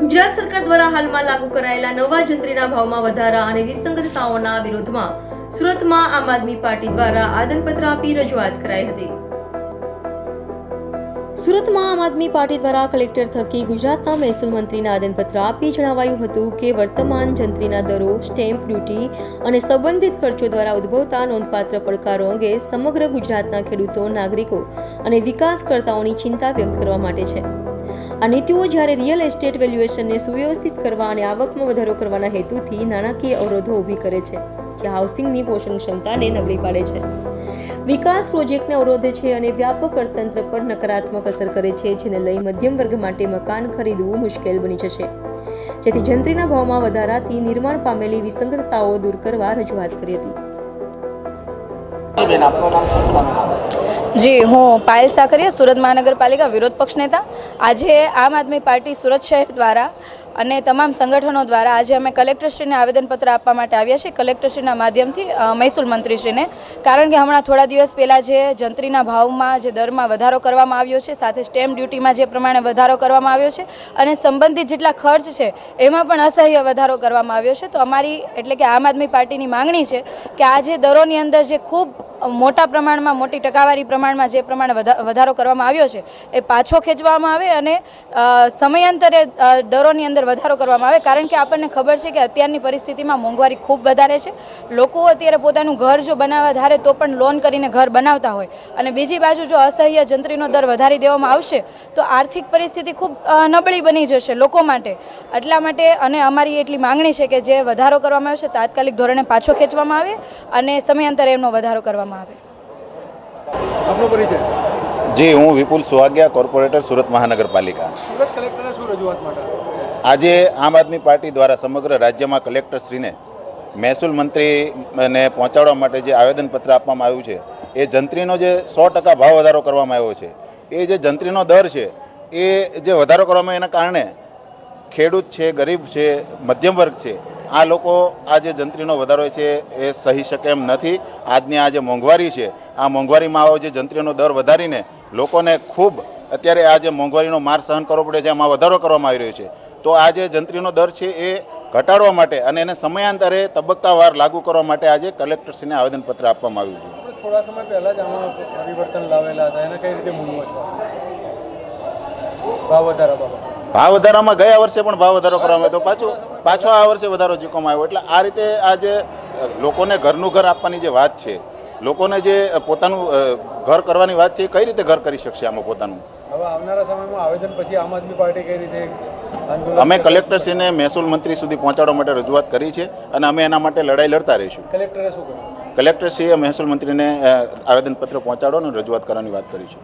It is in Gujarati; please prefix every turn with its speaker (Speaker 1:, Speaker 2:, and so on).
Speaker 1: ગુજરાત સરકાર દ્વારા હાલમાં લાગુ કરાયેલા નવા જંત્રીના ભાવમાં વધારા અને વિસંગતતાઓના વિરોધમાં સુરતમાં આમ આદમી પાર્ટી દ્વારા આદનપત્ર આપી રજૂઆત કરાઈ હતી. સુરતમાં આમ આદમી પાર્ટી દ્વારા કલેક્ટર થકી ગુજરાતના મહેસૂલ મંત્રીને આદનપત્ર આપી જણાવાયું હતું કે વર્તમાન જંત્રીના દરો, સ્ટેમ્પ ડ્યુટી અને સંબંધિત ખર્ચો દ્વારા ઉદ્ભવતા નોંધપાત્ર પડકારો અંગે સમગ્ર ગુજરાતના ખેડૂતો, નાગરિકો અને વિકાસકર્તાઓની ચિંતા વ્યક્ત કરવા માટે છે. આ નીતિઓ જ્યારે રિયલ એસ્ટેટ વેલ્યુએશનને સુવ્યવસ્થિત કરવા અને આવકમાં વધારો કરવાના હેતુથી નાણાકીય અવરોધો ઊભી કરે છે, જે હાઉસિંગની પોષણ ક્ષમતાને નબળી પાડે છે. વિકાસ પ્રોજેક્ટને અવરોધે છે અને વ્યાપક અર્થતંત્ર પર નકારાત્મક અસર કરે છે, જેને લઈ મધ્યમ વર્ગ માટે મકાન ખરીદવું મુશ્કેલ બની જશે. જેથી જંત્રીના ભાવમાં વધારાથી નિર્માણ પામેલી વિસંગતતાઓ દૂર કરવા રજૂઆત કરી હતી.
Speaker 2: જી, હું પાયલ સાકરિયા, સુરત મહાનગરપાલિકા વિરોધ પક્ષ નેતા. આજે આમ આદમી પાર્ટી સુરત શહેર દ્વારા અને તમામ સંગઠનો દ્વારા આજે અમે કલેક્ટરશ્રીને આવેદનપત્ર આપવા માટે આવ્યા છીએ. કલેક્ટરશ્રીના માધ્યમથી મહેસૂલ મંત્રીશ્રીને. કારણ કે હમણાં થોડા દિવસ પહેલાં જે જંત્રીના ભાવમાં જે દરમાં વધારો કરવામાં આવ્યો છે, સાથે સ્ટેમ્પ ડ્યુટીમાં જે પ્રમાણે વધારો કરવામાં આવ્યો છે અને સંબંધિત જેટલા ખર્ચ છે, એમાં પણ અસહ્ય વધારો કરવામાં આવ્યો છે. તો અમારી, એટલે કે આમ આદમી પાર્ટીની માંગણી છે કે આ જે દરોની અંદર જે ખૂબ મોટા પ્રમાણમાં મોટી ટકાવારી પ્રમાણમાં જે પ્રમાણે વધારો કરવામાં આવ્યો છે, એ પાછો ખેંચવામાં આવે અને સમયાંતરે દરોની અંદર વધારો કરવામાં આવે. કારણ કે આપણને ખબર છે કે અત્યારની પરિસ્થિતિમાં મોંઘવારી ખૂબ વધારે છે. લોકો અત્યારે પોતાનું ઘર જો બનાવવા ધારે તો પણ લોન કરીને ઘર બનાવતા હોય. અને બીજી બાજુ જો અસહ્ય જંત્રીનો દર વધારી દેવામાં આવશે, તો આર્થિક પરિસ્થિતિ ખૂબ નબળી બની જશે લોકો માટે. એટલા માટે અને અમારી એટલી માંગણી છે કે જે વધારો કરવામાં આવ્યો છે તાત્કાલિક ધોરણે પાછો ખેંચવામાં આવે અને સમયાંતરે એમનો વધારો કરવામાં આવે.
Speaker 3: આપનો પરિચય?
Speaker 4: જી હું વિપુલ સુવાગ્યા કોર્પોરેટર સુરત મહાનગરપાલિકા.
Speaker 3: સુરત કલેક્ટરને શું રજૂઆત માટે?
Speaker 4: આજે આમ આદમી પાર્ટી દ્વારા સમગ્ર રાજ્યમાં કલેક્ટરશ્રીને મહેસૂલ મંત્રીને પહોંચાડવા માટે જે આવેદનપત્ર આપવામાં આવ્યું છે એ જંત્રીનો જે સો ટકા ભાવ વધારો કરવામાં આવ્યો છે એ જે જંત્રીનો દર છે એ જે વધારો કરવામાં એના કારણે ખેડૂત છે ગરીબ છે મધ્યમ વર્ગ છે આ લોકો આ જે જંત્રીનો વધારો છે એ સહી શકે એમ નથી. આજની આ જે મોંઘવારી છે આ મોંઘવારીમાં આવો જે જંત્રીનો દર વધારીને લોકોને ખૂબ અત્યારે આ જે મોંઘવારીનો માર સહન કરવો પડે છે એમાં વધારો કરવામાં આવી રહ્યો છે. તો આ જે જંત્રીનો દર છે એ ઘટાડવા માટે અને એને સમયાંતરે તબક્કાવાર લાગુ કરવા માટે આજે કલેક્ટરશ્રીને આવેદનપત્ર આપવામાં આવ્યું છે.
Speaker 3: થોડા સમય પહેલાં જ આમાં પરિવર્તન લાવેલા હતા. એને કઈ રીતે મૂંઝવો છો? ભાવ વધારા
Speaker 4: ભાવ વધારામાં ગયા વર્ષે પણ ભાવ વધારો કરવામાં આવ્યો. તો પાછો પાછો આ વર્ષે વધારો ચૂકવવામાં આવ્યો. એટલે આ રીતે આ જે લોકોને ઘરનું ઘર આપવાની જે વાત છે લોકોને જે પોતાનું ઘર કરવાની વાત છે એ કઈ રીતે ઘર કરી શકશે આમાં પોતાનું?
Speaker 3: હવે આવનારા સમયમાં આવેદન પછી આમ આદમી પાર્ટી કઈ રીતે
Speaker 4: અમે
Speaker 3: કરશે?
Speaker 4: કલેક્ટરશ્રીને મહેસૂલ મંત્રી સુધી પહોંચાડવા માટે રજૂઆત કરી છે અને અમે એના માટે લડાઈ લડતા રહીશું.
Speaker 3: કલેક્ટરે શું કર્યું
Speaker 4: કલેક્ટરશ્રીએ મહેસૂલ મંત્રીને આવેદનપત્ર પહોંચાડો અને રજૂઆત કરવાની વાત કરી છે.